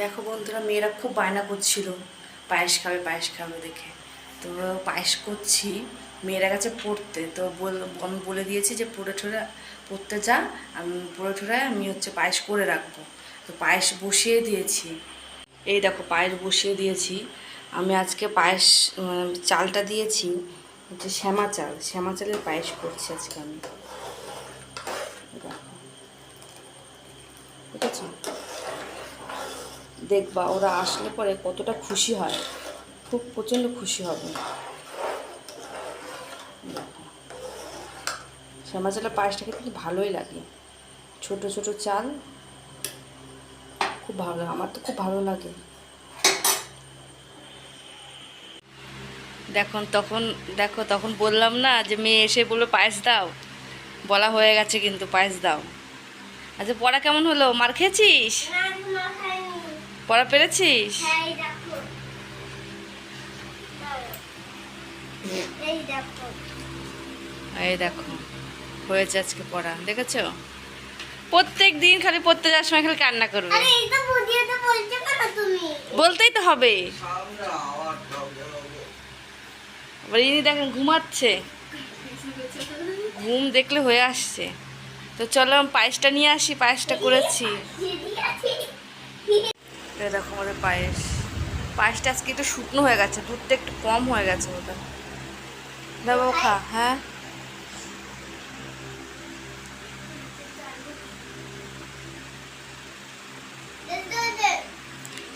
দেখো বন্ধুরা, মেয়েরা খুব বায়না করছিল। পায়েস খাবে পায়েস খাবে দেখে। তো পায়েস করছি, মেয়েরা গেছে পড়তে। তো আমি বলে দিয়েছি যে পড়ে ঠোরে পড়তে যা, আমি পড়ে ঠোরে আমি হচ্ছে পায়েস করে রাখব। তো পায়েস বসিয়ে দিয়েছি। এই দেখো, পায়েস বসিয়ে দিয়েছি। আমি আজকে পায়েস চালটা দিয়েছি, হচ্ছে শ্যামা চাল। শ্যামা চালের পায়েস করছি আজকে আমি। দেখো। ঠিক আছে দেখবা ওরা আসলে পরে কতটা খুশি হয়। খুব প্রচণ্ড খুশি হবে। শ্যামা চালের পায়েসটা খেতে কিন্তু ভালোই লাগে। ছোট ছোট চাল খুব ভালো আমার তো খুব ভালো লাগে। দেখুন তখন দেখো তখন বললাম না যে মেয়ে এসে বলল পায়েস দাও। বলা হয়ে গেছে কিন্তু পায়েস দাও। আচ্ছা পড়া কেমন হলো? মার খেয়েছিস? পড়া পেরেছিস? এই দেখো। হয়েছে আজকে পড়া দেখেছ? প্রত্যেক দিন খালি পড়তে যাওয়ার সময় খালি কান্না করবে। বলতেই তো হবে। আবার ইনি দেখেন ঘুমাচ্ছে। ঘুম দেখলে হয়ে আসছে। তো চলো আমি পায়েসটা নিয়ে আসি পায়েসটা করেছি। দেখো আমাদের পায়েস। পায়েসটা আজকে একটু শুকনো হয়ে গেছে, দুধটা একটু কম হয়ে গেছে ওটা। দেবো খা হ্যাঁ?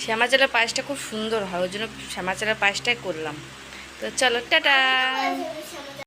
শ্যামা চালের পায়েসটা খুব সুন্দর হয়, ওই জন্য শ্যামা চালের পায়েসটাই করলাম। তো চলো, টাটা!